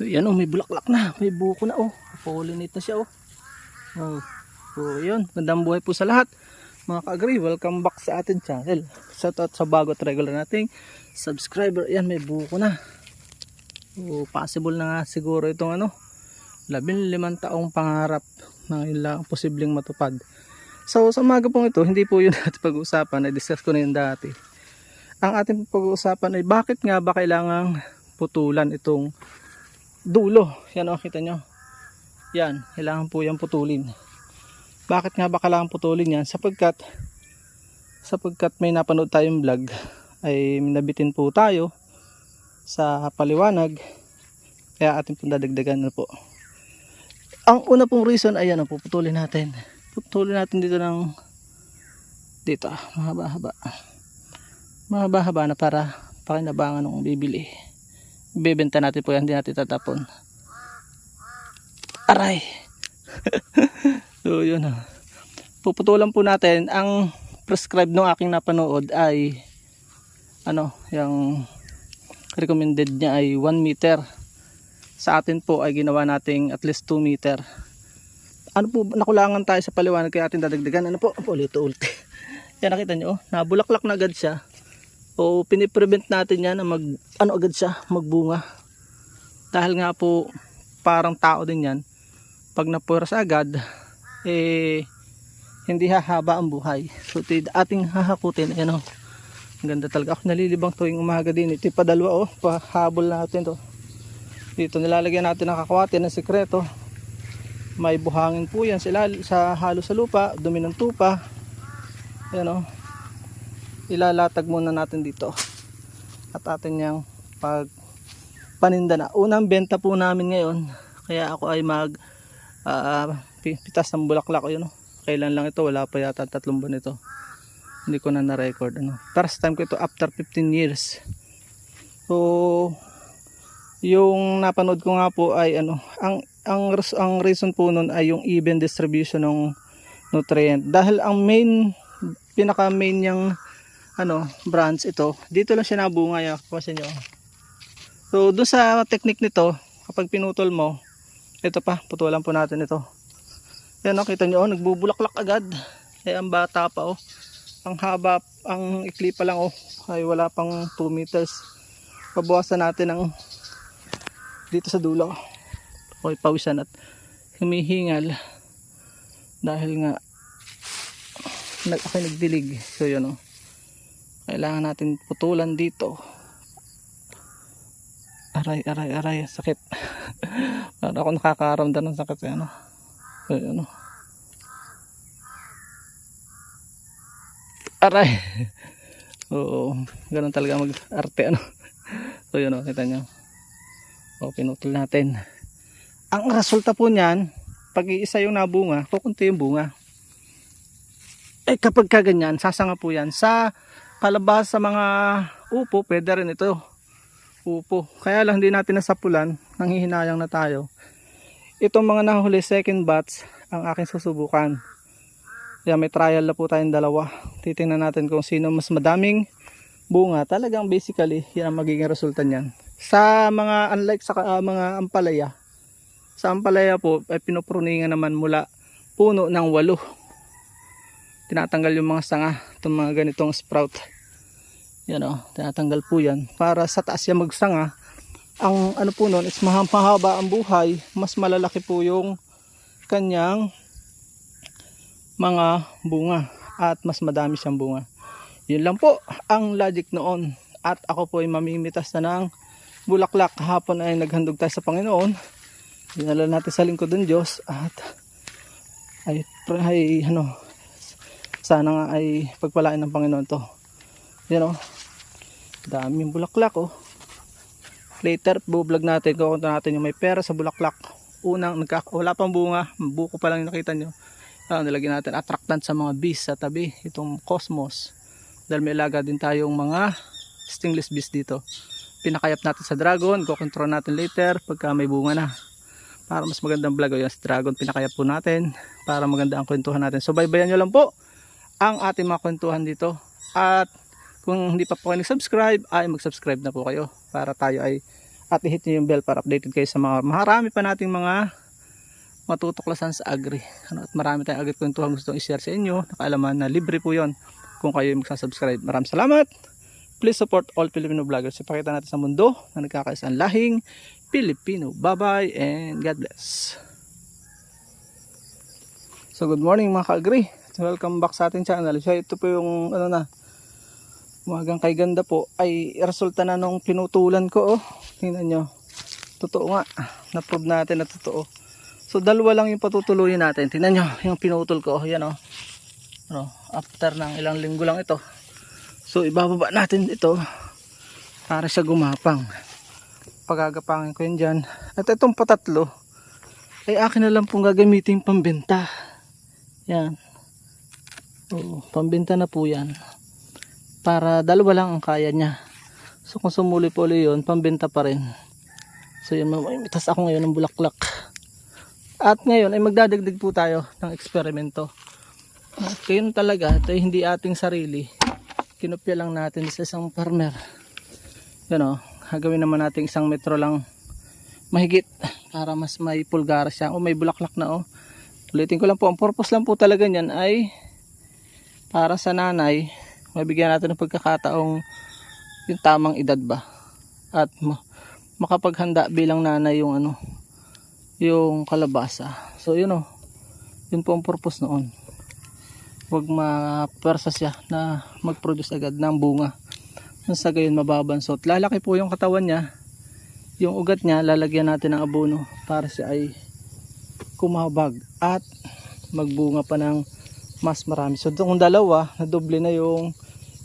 So yan oh, may bulaklak na, may buko na oh. Pollinate na siya oh. Oh. So yun, gandang buhay po sa lahat. Mga ka-agree, welcome back sa ating channel. Shout out sa bago at regular nating subscriber. Yan, may buko na. So, possible na nga siguro itong ano, labing limang taong pangarap na ilang posibleng matupad. So sa umaga pong ito, hindi po yun natin pag-uusapan, na-discuss ko na yun dati. Ang ating pag-uusapan ay bakit nga ba kailangang putulan itong dulo. Yan o, kita nyo. Yan, kailangan po yan putulin. Bakit nga ba kailangan putulin yan? Sapagkat, sapagkat may napanood tayong vlog, ay nabitin po tayo sa paliwanag. Kaya ating pong dadagdagan na po. Ang una pong reason ay ano, puputulin natin. Putulin natin dito ng dito, ah, mahaba-haba. Mahaba-haba na para pakinabangan ng bibili. Bebenta natin po yan, hindi natin tatapon. Aray! so yun ah. Puputulan po natin ang prescribed ng aking napanood ay ano, yung recommended niya ay 1 meter. Sa atin po ay ginawa nating at least 2 meter. Ano po, nakulangan tayo sa paliwanag kaya atin dadagdagan. Ano po? Ulit-ulit. Yan nakita nyo, oh, nabulaklak na agad siya. O piniprevent natin yan na mag, ano agad siya, magbunga. Dahil nga po, parang tao din yan. Pag napuras agad, eh, hindi hahaba ang buhay. So, ating hahakutin, ayan o. Ang ganda talaga. Ako nalilibang tuwing umaga din. Ito yung padalwa oh. Pahabol natin to. Dito nilalagyan natin ng kakwate ng sekreto. May buhangin po yan sila sa halo sa lupa. Dumi ng tupa. Ayan oh. Ilalatag muna natin dito. At atin yung pag paninda na. Unang benta po namin ngayon. Kaya ako ay mag pi- pitas ng bulaklak. Yun oh. Kailan lang ito. Wala pa yata tatlong buwan ito hindi ko na na-record ano. First time ko ito after 15 years. So yung napanood ko nga po ay ano, ang ang ang reason po nun ay yung even distribution ng nutrient. Dahil ang main pinaka main niyang ano, branch ito, dito lang siya nabunga ya, kasi niyo. So doon sa technique nito, kapag pinutol mo, ito pa, putulan po natin ito. Yan o, kita nyo, oh, nagbubulaklak agad. Eh, ang bata pa, oh ang haba, ang ikli pa lang oh, ay wala pang 2 meters. Pabawasan natin ang dito sa dulo. Okay, pawisan at humihingal dahil nga nag ako nagdilig. So yun oh. Kailangan natin putulan dito. Aray, aray, aray, sakit. Para ako nakakaramdam ng sakit ano. So yun oh. Aray. Oo, ganun talaga mag-arte ano. So yun o, kita nyo. O, pinutol natin. Ang resulta po niyan, pag iisa yung nabunga, kukunti yung bunga. Eh kapag kaganyan, sasanga po yan. Sa palabas sa mga upo, pwede rin ito. Upo. Kaya lang hindi natin nasapulan, nanghihinayang na tayo. Itong mga nahuli second batch, ang aking susubukan. Kaya may trial na po tayong dalawa. Titingnan natin kung sino mas madaming bunga. Talagang basically, yan ang magiging resulta niyan. Sa mga, unlike sa ah, mga ampalaya, sa ampalaya po, ay pinupruningan naman mula puno ng walo. Tinatanggal yung mga sanga, itong mga ganitong sprout. Yan o, tinatanggal po yan. Para sa taas yan magsanga, ang ano po nun is mahaba ang buhay, mas malalaki po yung kanyang mga bunga at mas madami siyang bunga. Yun lang po ang logic noon. At ako po ay mamimitas na ng bulaklak. Kahapon ay naghandog tayo sa Panginoon. Dinala natin sa lingkod ng Diyos at ay, ay ano sana nga ay pagpalain ng Panginoon to. Yan o. Daming bulaklak oh. Later, bublog natin, kukunta natin yung may pera sa bulaklak. Unang, nagka, wala pang bunga, buko pa lang yung nakita nyo. Ah, nilagyan natin. Attractant sa mga bees sa tabi. Itong cosmos. Dahil may ilaga din tayong mga stingless bees dito. Pinakayap natin sa dragon. Kukontrol natin later pagka may bunga na. Para mas magandang vlog yung sa dragon. Pinakayap po natin para maganda ang kwentuhan natin. So baybayan nyo lang po ang ating mga kwentuhan dito at kung hindi pa po kayo nag-subscribe ay mag-subscribe na po kayo para tayo ay at i-hit nyo yung bell para updated kayo sa mga marami pa nating mga matutuklasan sa agri. Ano, at marami tayong agri kwentuhan gusto i-share sa inyo. Nakaalaman na libre po yon kung kayo magsasubscribe. Maraming salamat! Please support all Filipino vloggers. Ipakita natin sa mundo na nagkakaisang lahing Pilipino. Bye-bye and God bless. So good morning mga ka-agri. Welcome back sa ating channel. So ito po yung ano na umagang kay ganda po ay resulta na nung pinutulan ko oh. Tingnan nyo. Totoo nga. Na-prove natin na totoo. So dalawa lang yung patutuloyin natin. Tingnan nyo yung pinutol ko. Oh. Yan oh. Ano, after ng ilang linggo lang ito. So ibababa natin ito para siya gumapang. Pagagapangin ko yun dyan. At itong patatlo ay akin na lang pong gagamitin pambenta. Yan. Oo, pambenta na po yan. Para dalawa lang ang kaya niya. So kung sumuli po ulit yun, pambenta pa rin. So yun, mamimitas ako ngayon ng bulaklak. At ngayon ay magdadagdag po tayo ng eksperimento. At talaga, ito ay hindi ating sarili. Kinopya lang natin sa isang farmer. Yan o, gagawin naman natin isang metro lang mahigit para mas may pulgar siya. O may bulaklak na o. Ulitin ko lang po, ang purpose lang po talaga niyan ay para sa nanay, mabigyan natin ng pagkakataong yung tamang edad ba. At ma- makapaghanda bilang nanay yung ano, yung kalabasa. So yun o, yun po ang purpose noon. Huwag mapersa siya na mag-produce agad ng bunga. Nang sa gayon mababansot. Lalaki po yung katawan niya. Yung ugat niya, lalagyan natin ng abono para siya ay kumabag at magbunga pa ng mas marami. So kung dalawa, na doble na yung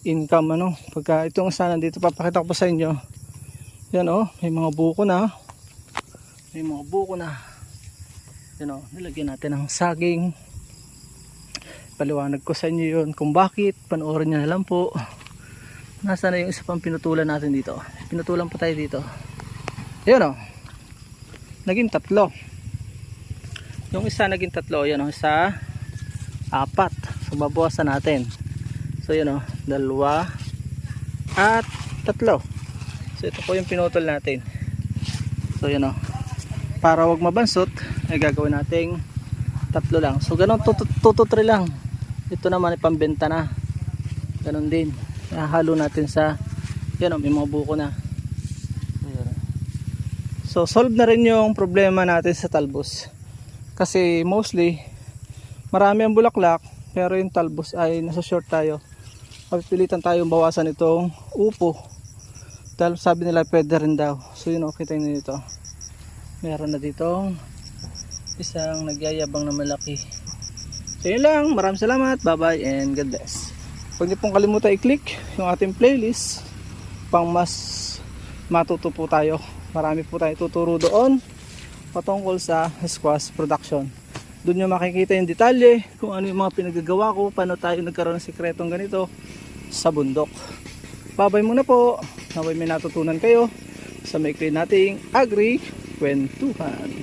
income ano. Pagka itong isa nandito, papakita ko pa sa inyo. Yan oh, may mga buko na. May mga buko na. Yan oh, nilagyan natin ng saging. Paliwanag ko sa inyo yun kung bakit. Panoorin nyo na lang po. Nasa na yung isa pang pinutulan natin dito. Pinutulan pa tayo dito. Yan oh. Naging tatlo. Yung isa naging tatlo, yan o, isa, apat. So, babawasan natin. So, yun o, dalawa, at tatlo. So, ito po yung pinutol natin. So, yun o. Para wag mabansot, ay gagawin nating tatlo lang. So, ganun, 2 to 3 lang. Ito naman ay pambenta na. Ganun din. Halo natin sa, yan o, may mga buko na. So, solve na rin yung problema natin sa talbos kasi mostly marami ang bulaklak pero yung talbos ay nasa short tayo. Papilitan tayong bawasan itong upo. Dahil sabi nila pwede rin daw. So yun okay tayo nito meron na dito isang nagyayabang na malaki. So yun lang. Maraming salamat. Bye bye and God bless. Huwag niyo pong kalimutan i-click yung ating playlist pang mas matuto po tayo. Marami po tayo tuturo doon patungkol sa squash production. Doon nyo makikita yung detalye, kung ano yung mga pinagagawa ko, paano tayo nagkaroon ng sikretong ganito sa bundok. Babay muna po, naway may natutunan kayo sa maikli nating agri kwentuhan.